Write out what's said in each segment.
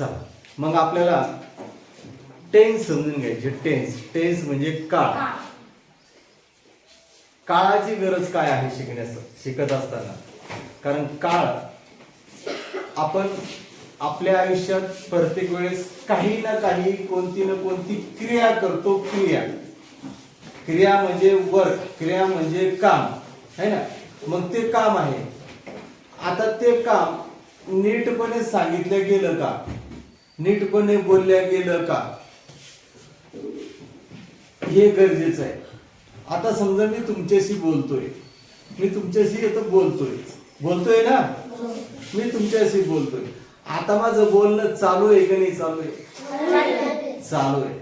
चला. मग आपल्याला टेन्स समजून घ्यायचे. टेन्स टेन्स म्हणजे काळ. काळाची गरज काय आहे शिकण्याचं? शिकत असताना. कारण काळ आपण आपल्या आयुष्यात प्रत्येक वेळेस काही ना काही कोणती ना कोणती क्रिया करतो क्रिया. क्रिया म्हणजे वर्क क्रिया म्हणजे काम. है ना? मग ते काम आहे. आता ते काम नीटपणे सांगितलं गेलं का? नीटपणे बोलल्या गेलं का? हे गरजेचं आहे. आता समजा मी तुमच्याशी बोलतोय. मी तुमच्याशी इथं बोलतोय. बोलतोय ना? मी तुमच्याशी बोलतोय. आता माझं बोलणं चालू आहे का नाही चालू आहे? चालू आहे.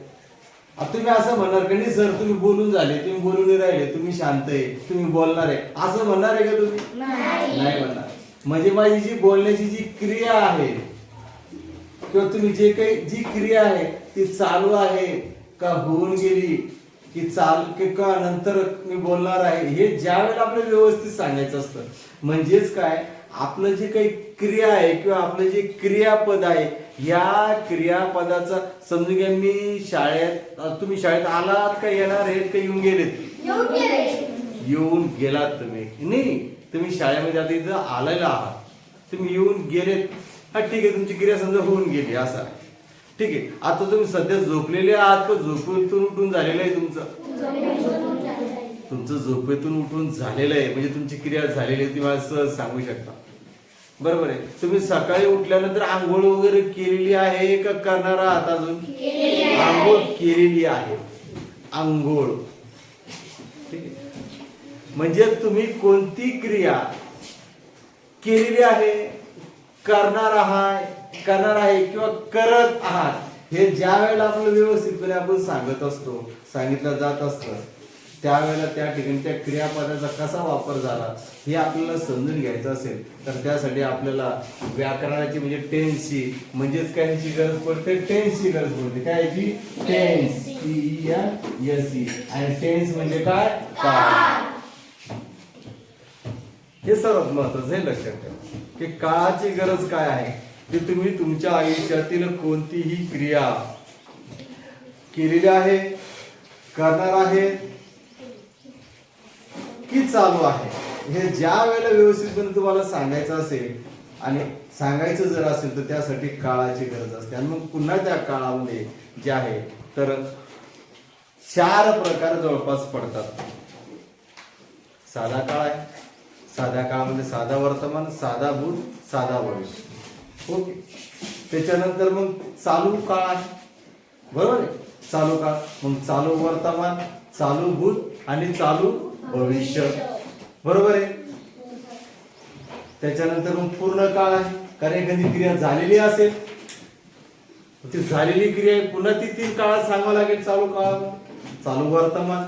आता तुम्ही असं म्हणणार का नाही सर तुम्ही बोलून झाले तुम्ही बोलून राहिले तुम्ही शांत आहे तुम्ही बोलणार आहे. असं म्हणणार आहे का तुम्ही? नाही. म्हणणार. म्हणजे माझी जी बोलण्याची जी क्रिया आहे किंवा तुम्ही जे काही जी क्रिया आहे ती चालू आहे का होऊन गेली की चाल की का नंतर मी बोलणार आहे हे ज्या वेळेला आपल्याला व्यवस्थित सांगायचं असतं. म्हणजेच काय आपलं जे काही क्रिया आहे किंवा आपलं जे क्रियापद आहे या क्रियापदाचा समजून घ्या मी शाळेत तुम्ही शाळेत आलात का येणार आहेत का येऊन गेलेत? येऊन गेलात तुम्ही. नाही तुम्ही शाळेमध्ये आता इथं आलेला आहात. तुम्ही येऊन गेलेत. हा ठीक आहे तुमची क्रिया समजा होऊन गेली असा. ठीक आहे आता तुम्ही सध्या झोपलेले आहात का? झोपेतून उठून झालेलं आहे तुमचं? तुमचं झोपेतून उठून झालेलं आहे म्हणजे तुमची क्रिया झालेली आहे ती मला सहज सांगू शकता. बरोबर आहे. तुम्ही सकाळी उठल्यानंतर आंघोळ वगैरे केलेली आहे का करणार आहात अजून? आंघोळ केलेली आहे. आंघोळ. ठीक आहे. म्हणजे तुम्ही कोणती क्रिया केलेली आहे? करणार आहात करणार आहे किंवा करत आहात हे ज्या वेळेला आपलं व्यवस्थितपणे आपण सांगत असतो सांगितलं जात असतं त्यावेळेला त्या ठिकाणी त्या क्रियापदाचा कसा वापर झाला हे आपल्याला समजून घ्यायचं असेल तर त्यासाठी आपल्याला व्याकरणाची म्हणजे टेन्सची म्हणजेच काय याची गरज पडते टेन्सची गरज पडते. काय याची? टेन्स टी एस ई आणि टेन्स म्हणजे काय? काळ हे सर्वात महत्वाचं हे लक्षात ठेवा. की काळाची गरज काय आहे? की तुम्ही तुमच्या आयुष्यातील कोणतीही क्रिया केलेली आहे करणार आहे की चालू आहे? हे ज्या वेळेला व्यवस्थितपणे तुम्हाला सांगायचं असेल आणि सांगायचं जर असेल तर त्यासाठी काळाची गरज असते. आणि मग पुन्हा त्या काळामध्ये जे आहे तर चार प्रकार जवळपास पडतात. साधा काळ आहे. साध्या काळामध्ये साधा वर्तमान साधा भूत साधा भविष्य. ओके. त्याच्यानंतर मग चालू काळ आहे. बरोबर आहे? चालू काळ. मग चालू वर्तमान चालू भूत आणि चालू भविष्य. बरोबर आहे? त्याच्यानंतर मग पूर्ण काळ आहे. कारण एखादी क्रिया झालेली असेल. ती झालेली क्रिया आहे पुन्हा ती तीन काळात सांगावं लागेल. चालू काळ चालू वर्तमान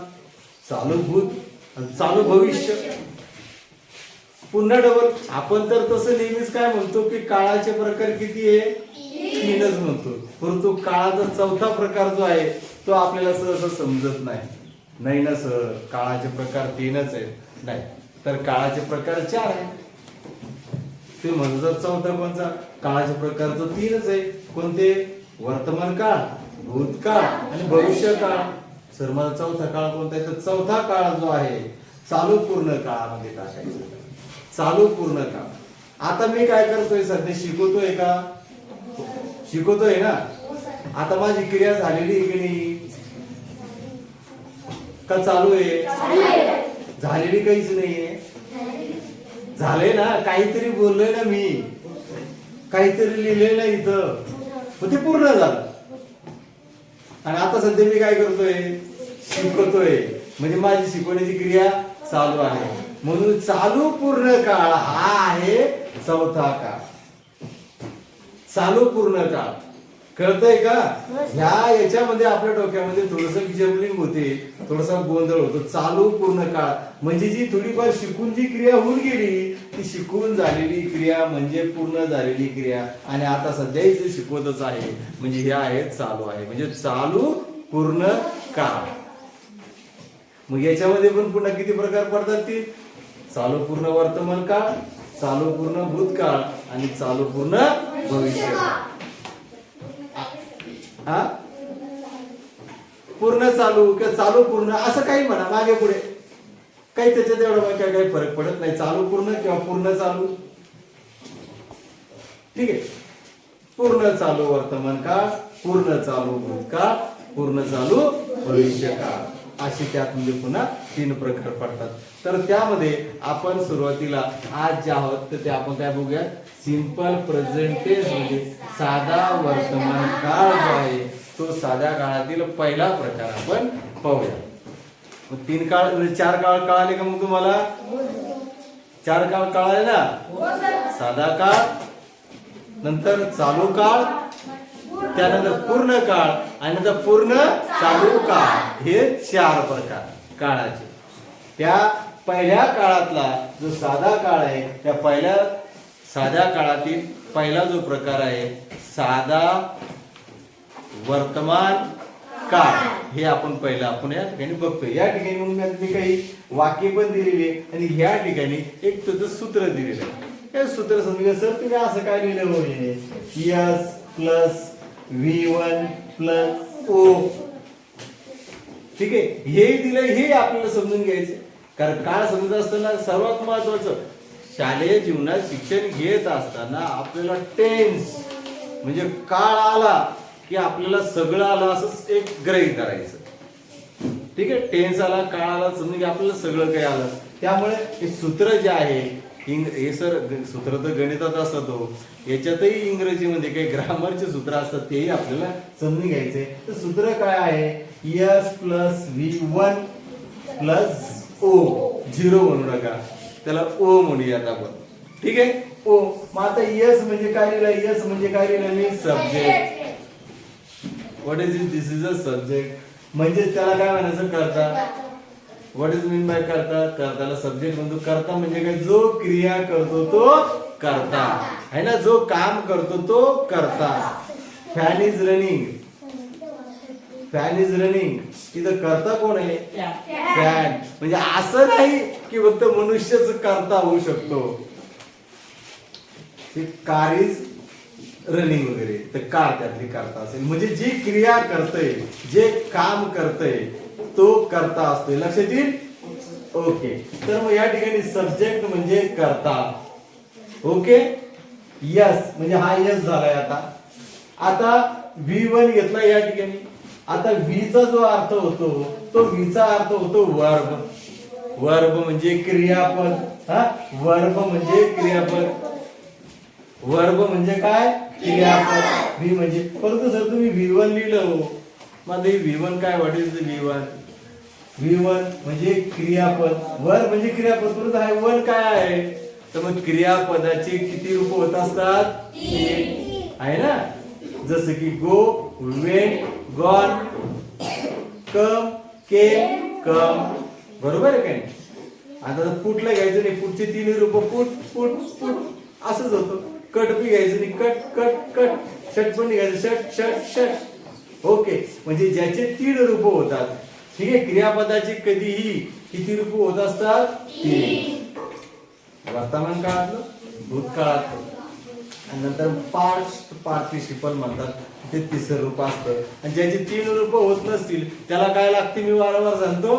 चालू भूत आणि चालू भविष्य. पुन्हा डबल आपण तर तसं नेहमीच काय म्हणतो की काळाचे प्रकार किती आहे? तीनच म्हणतो. परंतु काळाचा चौथा प्रकार जो आहे तो आपल्याला सहसा समजत नाही. नाही ना सर काळाचे प्रकार तीनच आहेत. नाही तर काळाचे प्रकार चार आहे ते म्हणजे जर चौथा कोणता काळाचे प्रकार तो तीनच आहे. कोणते? वर्तमान काळ भूतकाळ आणि भविष्य काळ. सर मला चौथा काळ कोणता आहे? तर चौथा काळ जो आहे चालू पूर्ण काळामध्ये टाकायचा. चालू पूर्ण का आता मी काय करतोय सध्या शिकवतोय का? शिकवतोय ना? आता माझी क्रिया झालेली आहे की नाही? का चालू आहे? झालेली काहीच नाहीये झाले ना? काहीतरी बोललोय ना मी. काहीतरी लिहिलंय ना इथं. मग ते पूर्ण झालं. आणि आता सध्या मी काय करतोय? शिकवतोय. म्हणजे माझी शिकवण्याची क्रिया चालू आहे. म्हणून चालू पूर्ण काळ हा आहे चौथा काळ. चालू पूर्ण काळ. कळतंय का? ह्या याच्यामध्ये आपल्या डोक्यामध्ये थोडस विजबलिंग होते थोडासा गोंधळ होतो. चालू पूर्ण काळ. म्हणजे जी थोडीफार शिकून जी क्रिया होऊन गेली ती शिकून झालेली क्रिया म्हणजे पूर्ण झालेली क्रिया. आणि आता सध्याही जे शिकवतच आहे. म्हणजे हे आहे चालू आहे. म्हणजे चालू पूर्ण काळ. मग याच्यामध्ये पण पुन्हा किती प्रकार पडतात ती? चालू पूर्ण वर्तमान काळ चालू पूर्ण भूतकाळ आणि चालू पूर्ण भविष्य हा? पूर्ण चालू किंवा चालू पूर्ण? असं काही म्हणा मागे पुढे. काही त्याच्यात एवढं काय काही फरक पडत नाही. चालू पूर्ण किंवा पूर्ण चालू? ठीक आहे. पूर्ण चालू वर्तमान काळ पूर्ण चालू भूतकाळ पूर्ण चालू भविष्य काळ. असे त्यातमध्ये म्हणजे पुन्हा तीन प्रकार पडतात. तर त्यामध्ये आपण सुरुवातीला आज जे आहोत तर ते आपण काय बघूया सिंपल प्रेझेंटेज म्हणजे साधा वर्तमान काळ जो आहे तो साध्या काळातील पहिला प्रकार आपण पाहूया. मग तीन काळ म्हणजे चार काळ कळाले का मग तुम्हाला? चार काळ कळाले ना? साधा काळ नंतर चालू काळ त्यानंतर पूर्ण काळ. आणि नंतर पूर्ण चालू काळ हे चार प्रकार काळाचे. त्या पहिल्या काळातला जो साधा काळ आहे त्या पहिल्या साध्या काळातील पहिला जो प्रकार आहे साधा वर्तमान काळ. हे आपण पहिलं आपण या ठिकाणी बघतो या ठिकाणी मग मी काही वाक्य पण दिलेली आहे आणि ह्या ठिकाणी एक तुझं सूत्र दिलेलं आहे. हे सूत्र समजलं सर तुम्ही असं काय लिहिलं म्हणजे S plus V one plus O ठीक आहे? हे दिलं हे आपल्याला समजून घ्यायचं कारण काळ समजत असताना सर्वात महत्वाचं शालेय जीवनात शिक्षण घेत असताना आपल्याला टेन्स म्हणजे काळ आला की आपल्याला सगळं आलं असं एक ग्रही करायचं. ठीक आहे? टेन्स आला काळ आला समजून की आपल्याला सगळं काही आलं. त्यामुळे हे सूत्र जे आहे इंग हे सर सूत्र तर गणितात असतो हो याच्यातही इंग्रजीमध्ये म्हणजे काही ग्रामरचे सूत्र असतात तेही आपल्याला समजून घ्यायचे. तर सूत्र काय आहे? S plus V one plus O zero म्हणू नका. त्याला ओ म्हणूयात आपण. ठीक आहे? ओ मग आता यस म्हणजे काय लिहिलं यस म्हणजे काय लिहिलं मी subject what is it this is a subject म्हणजे त्याला काय म्हणायचं? करता. व्हॉट इज मीन बाय करता कर्ताला सब्जेक्ट म्हणतो करता म्हणजे काय? जो क्रिया करतो तो करता है ना? जो काम करतो तो करता fan is running fan is running तिथं करता कोण आहे? फॅन म्हणजे असं नाही की फक्त मनुष्यच करता होऊ शकतो. ते कार इज रनिंग वगैरे. तर कार त्यातली करता असेल. म्हणजे जी क्रिया करतय जे काम करतय तो करता असतोय. लक्षात येईल? ओके. तर मग या ठिकाणी सब्जेक्ट म्हणजे करता. ओके? यस म्हणजे हा यस झालाय आता. आता व्ही वन घेतला या ठिकाणी. आता व्हीचा चा जो अर्थ होतो तो व्हीचा चा अर्थ होतो वर्ब. वर्ब म्हणजे क्रियापद. हा? वर्ब म्हणजे क्रियापद. वर्ब म्हणजे काय? क्रियापद. व्ही म्हणजे परंतु सर तुम्ही व्ही वन लिहिलं हो, हो व्ही वन काय? What is V one V one म्हणजे क्रियापद. वर म्हणजे क्रियापद. परत आहे वन काय आहे? तर मग क्रियापदाचे किती रूप होत असतात? आहे ना? जसं की गो वेट गॉन कम के कम बरोबर आहे काय आता जर पुटला घ्यायचं नाही पुटचे तीन रूप पुट पुट पुट असंच होतं. कट बी घ्यायचं नाही कट कट कट. षट पण घ्यायचं षट शट शट. ओके. म्हणजे ज्याचे तीन रूप होतात. ठीक आहे? क्रियापदाचे कधीही किती रूप होत असतात? तीन. वर्तमान काळातलं भूतकाळातलं. आणि नंतर पार्ट पार्टिसिपल म्हणतात ते तिसरं रूप असतं. आणि ज्याचे तीन रूप होत नसतील त्याला काय लागते? मी वारंवार सांगतो.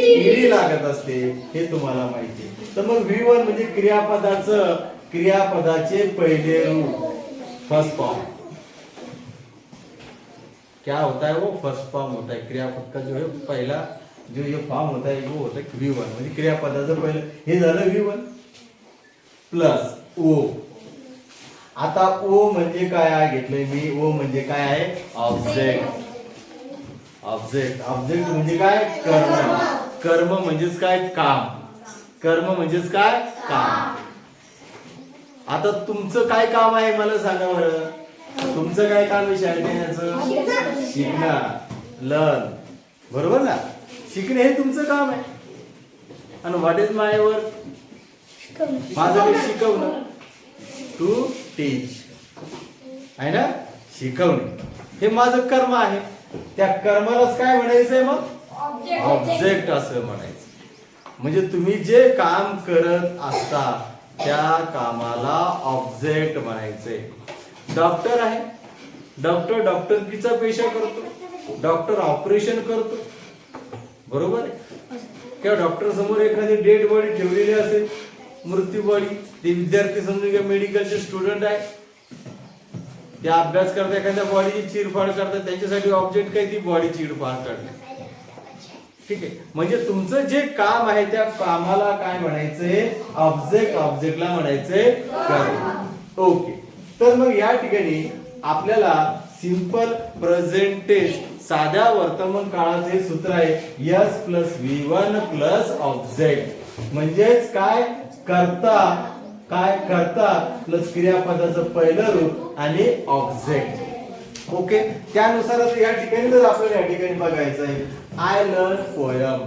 इडी लागत असते. हे तुम्हाला माहिती तर मग व्ही वन म्हणजे क्रियापदाचं क्रियापदाचे पहिले रूप. फर्स्ट फॉर्म क्या होता है वो फर्स्ट फॉर्म होता है क्रियापद का जो है पहला जो ये फॉर्म होता है वो होता है व्ही वन म्हणजे क्रियापदाचं पहिलं हे झालं व्ही वन प्लस ओ आता ओ म्हणजे काय आहे? घेतलंय मी. ओ म्हणजे काय आहे? ऑब्जेक्ट ऑब्जेक्ट ऑब्जेक्ट म्हणजे काय? कर्म. कर्म म्हणजेच काय? काम. कर्म म्हणजेच काय? काम. आता तुमचं काय काम आहे? मला सांगा बरं. तुमचं काय काम आहे शाळेत येण्याचं? शिकणं लर्न. बरोबर ना? शिकणे हे तुमचं काम आहे. आणि व्हॉट इज माय वर्क माझं शिकवणं. टू टीच आहे ना? शिकवणे. हे माझं कर्म आहे. त्या कर्मालाच काय म्हणायचंय मग? ऑब्जेक्ट असं म्हणायचं. म्हणजे तुम्ही जे काम करत असता त्या कामाला ऑब्जेक्ट म्हणायचंय. डॉक्टर आहे. डॉक्टर डॉक्टरकीचा पेशा करतो? डॉक्टर ऑपरेशन करतो? बरोबर आहे? किंवा डॉक्टर समोर एखादी डेड बॉडी ठेवलेली असेल मृत्यू बॉडी ते विद्यार्थी समजून घ्या मेडिकलचे स्टुडंट आहे. ते अभ्यास करतात एखाद्या बॉडीची चिरफाड करतात त्यांच्यासाठी ऑब्जेक्ट काय? ती बॉडी चिरफाड करतात. ठीक आहे. म्हणजे तुमचं जे काम आहे त्या कामाला काय म्हणायचंय? ऑब्जेक्ट ऑब्जेक्टला म्हणायचंय. ओके तर मग या ठिकाणी आपल्याला सिंपल प्रेझेंट टेस्ट साध्या वर्तमान काळाचे सूत्र आहे S plus V one plus object म्हणजेच काय? करता काय? करता प्लस क्रियापदाचं पहिलं रूप आणि ऑब्जेक्ट ओके त्यानुसार या ठिकाणी जर आपल्याला या ठिकाणी बघायचं आहे आय लर्न पोयम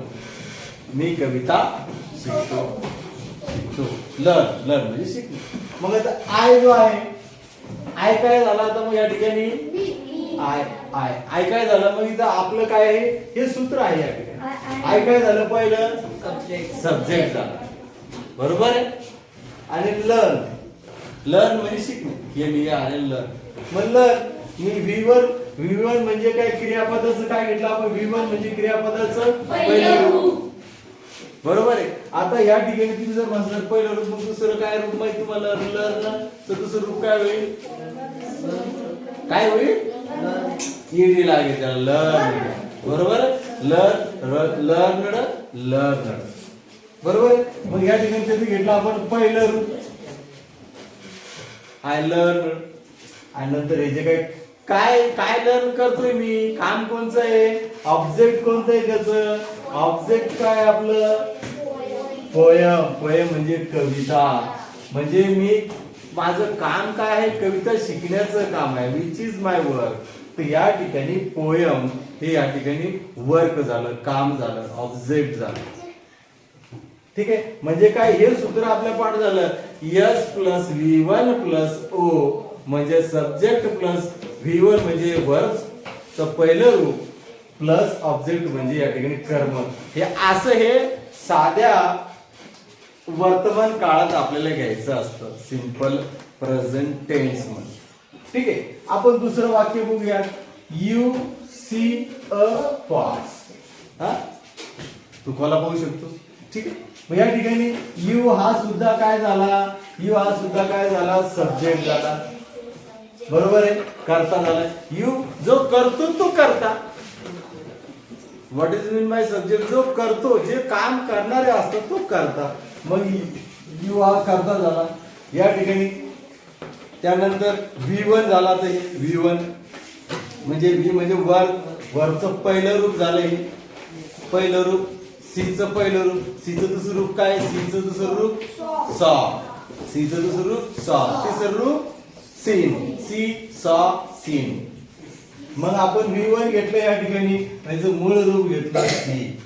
मी कविता शिकतो शिकतो. लर्न लर्न म्हणजे शिकलो. मग आता आय जो आहे आय काय झाला आता मग या ठिकाणी? I I. आय काय झालं मग इथं आपलं काय आहे? हे सूत्र आहे या ठिकाणी. आय काय झालं पहिलं? सब्जेक्ट सब्जेक्ट झाला. बरोबर आहे? आणि लर्न लर्न म्हणजे शिकणे. हे मी आहे लर्न मग लर्न मी व्ही वन व्ही वन म्हणजे काय? क्रियापदाचं काय घेतलं आपण? व्ही वन म्हणजे क्रियापदाचं पहिलं रूप. बरोबर आहे. आता या ठिकाणी तुम्ही जर म्हणलं पहिलं रूप मग दुसरं काय रूप माहिती तुम्हाला? लर्न तर दुसरं रूप काय होईल? काय होईल? ईडी लागेल त्याला. लर्न बरोबर? लर्न लर्नड लर्नड बरोबर आहे? मग या ठिकाणी त्याचं घेतलं आपण पहिलं रूप. आय लर्न आणि नंतर हे जे काय काय काय लर्न करतोय मी? काम कोणचं आहे? ऑब्जेक्ट कोणतं आहे त्याचं? ऑब्जेक्ट काय आपलं? पोयम पोयम म्हणजे कविता. म्हणजे मी माझं काम काय आहे? कविता शिकण्याचं काम आहे. विच इज माय वर्क तर या ठिकाणी पोयम हे या ठिकाणी वर्क झालं काम झालं ऑब्जेक्ट झालं. ठीक आहे? म्हणजे काय? हे सूत्र आपल्या पाठ झालं. S plus V one plus O म्हणजे सब्जेक्ट प्लस व्ही वन म्हणजे वर्क पहिलं रूप प्लस ऑब्जेक्ट म्हणजे या ठिकाणी कर्म. हे असं हे साध्या वर्तमान काळात आपल्याला घ्यायचं असतं. सिंपल प्रेझेंट टेन्समध्ये. ठीक आहे? आपण दुसरं वाक्य बघूया. यू सी अ फॉक्स हा? तू कोला पाहू शकतो ठीक आहे? मग या ठिकाणी यू हा सुद्धा काय झाला? यू हा सुद्धा काय झाला? सब्जेक्ट झाला. बरोबर आहे? करता झाला यू जो करतो तो करता. What is mean by subject जो करतो जे काम करणारे असतात तो करता. मग यू हा करता झाला. या ठिकाणी त्यानंतर व्ही वन झाला तर व्ही वन म्हणजे व्ही म्हणजे वर. वरचं पहिलं रूप झालं हे. पहिलं रूप. सीचं पहिलं रूप. सीचं दुसरं रूप काय? सीचं दुसरं रूप? सॉ सीचं दुसरं रूप? सॉ तिसरं रूप? सीन. See saw seen. मग आपण व्ही वन घेतलं या ठिकाणी त्याचं मूळ रूप घेतलं सी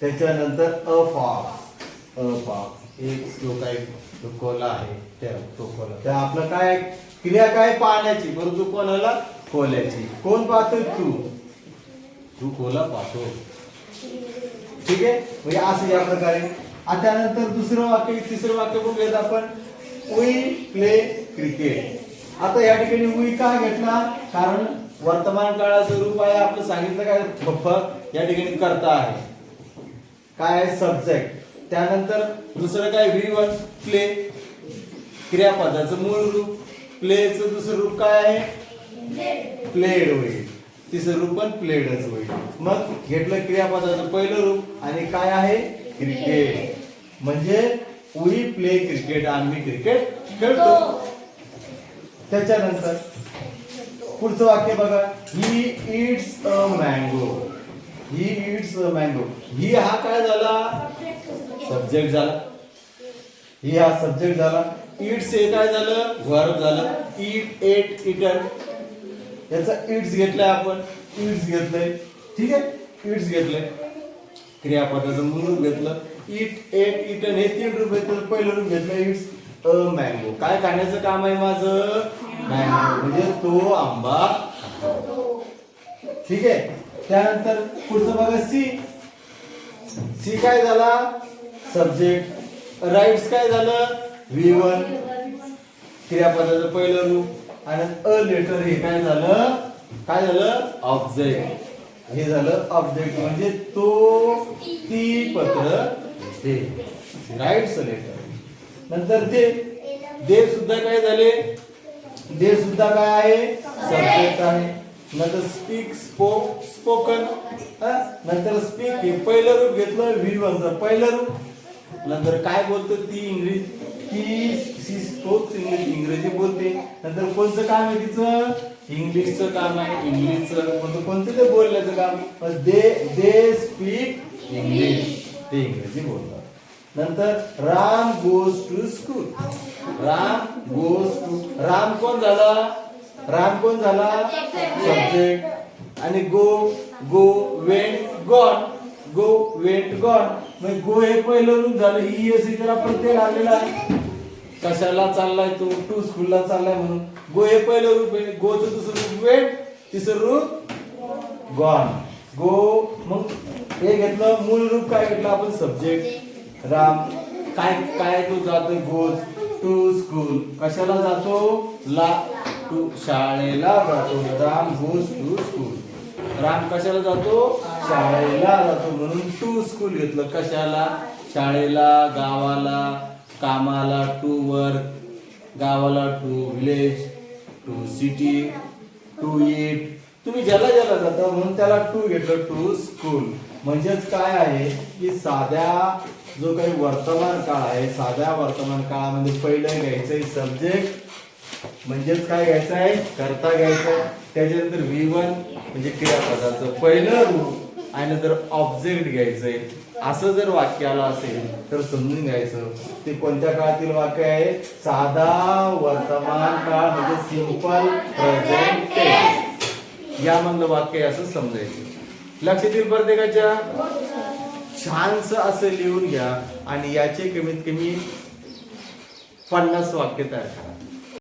त्याच्यानंतर अ फॉक्स अ फॉक्स एक जो काय तो कोला आहे त्या तो कोला. त्या आपलं काय? क्रिया काय? पाहण्याची परंतु कोणाला? कोल्याची. कोण पाहतो? तू. तू कोला पाहतो. ठीक आहे? म्हणजे असं या प्रकारे. आता त्यानंतर दुसरं वाक्य तिसरं वाक्य बघूयात आपण. We play cricket. आता या ठिकाणी वी का घेतला? कारण वर्तमान काळाचं रूप आहे आपलं सांगितलं काय फक्त या ठिकाणी करता आहे. काय आहे सब्जेक्ट त्यानंतर दुसरं काय? व्ही वन प्ले क्रियापदाचं मूळ रूप. प्लेचं दुसरं रूप काय आहे? प्लेड होईल. तिसरं रूप पण प्लेडच होईल. मग घेतलं क्रियापदाचं पहिलं रूप आणि काय आहे? क्रिकेट म्हणजे वी प्ले क्रिकेट आम्ही क्रिकेट खेळतो. त्याच्यानंतर पुढचं वाक्य बघा. ही इट्स अ मँगो ही इट्स अ मँगो ही हा काय झाला? सब्जेक्ट झाला. ही हा सब्जेक्ट झाला. इट्स हे काय झालं? वर्ब झालं. इट एट इटन याचा इट्स घेतलाय आपण. इट्स घेतलंय. ठीक आहे? इट्स घेतलंय. क्रियापदाचं म्हणून घेतलं. इट एट इटन हे तीन रूप घेतलं. पहिलं रूप घेतलं इट्स अ मँगो काय खाण्याचं काम आहे माझं? नाही म्हणजे तो आंबा ठीक आहे. त्यानंतर पुढचं बघा सी. सी काय झाला? सब्जेक्ट राईट्स काय झालं? व्ही वन क्रियापदाचं पहिलं रूप. आणि अ लेटर हे काय झालं? काय झालं? ऑब्जेक्ट हे झालं ऑब्जेक्ट म्हणजे तो ती पत्र दे. राईट्स लेटर नंतर दे. दे सुद्धा काय झाले? दे सुद्धा काय आहे? सब्जेक्ट आहे. नंतर स्पीक स्पोक स्पोकन नंतर स्पीक हे पहिलं रूप घेतलं व्ही वनचं पहिलं रूप. नंतर काय बोलतो ती इंग्लिश ती सी स्पोक्स इंग्लिश इंग्रजी बोलते. नंतर कोणचं काम आहे तिचं? इंग्लिशचं काम आहे. इंग्लिशचं कोणतं कोणतं ते बोलण्याचं काम? दे दे स्पीक इंग्लिश ते इंग्रजी बोलतात. नंतर Ram goes to school. Ram goes to Ram कोण झाला? राम कोण झाला? सब्जेक्ट. आणि go go went gone go went gone मग गो हे पहिलं रूप झालं. ही एस त्याला प्रत्येक आलेला आहे. कशाला चाललाय तो? टू स्कूलला चाललाय म्हणून. गो हे पहिलं रूप आहे. गोचं दुसरं रूप. वेट तिसरं रूप गॉन गो मग हे घेतलं. मूळ रूप काय घेतलं? आपण सब्जेक्ट. राम काय काय तू जातो गोज टू स्कूल कशाला जातो? ला टू शाळेला जातो. Ram goes to school Ram कशाला जातो? शाळेला जातो म्हणून टू स्कूल घेतलं. कशाला? शाळेला गावाला कामाला टू वर्क गावाला to village to city to it तुम्ही ज्याला ज्याला जाता म्हणून त्याला टू घेतलं टू स्कूल म्हणजेच काय आहे? की साध्या जो काही वर्तमान काळ आहे साध्या वर्तमान काळामध्ये पहिलं घ्यायचंय सब्जेक्ट म्हणजेच काय घ्यायचं आहे? करता घ्यायचं आहे. त्याच्यानंतर व्ही वन म्हणजे क्रियापदाचं पहिलं रूप आणि नंतर ऑब्जेक्ट घ्यायचंय. असं जर वाक्य आलं असेल तर समजून घ्यायचं. ते कोणत्या काळातील वाक्य आहे? साधा वर्तमान काळ म्हणजे सिंपल प्रेझेंट यामधलं वाक्य आहे असं समजायचं. लक्ष येईल प्रत्येकाच्या छानस असं लिहून घ्या आणि याचे कमीत कमी पन्नास वाक्य तयार करा.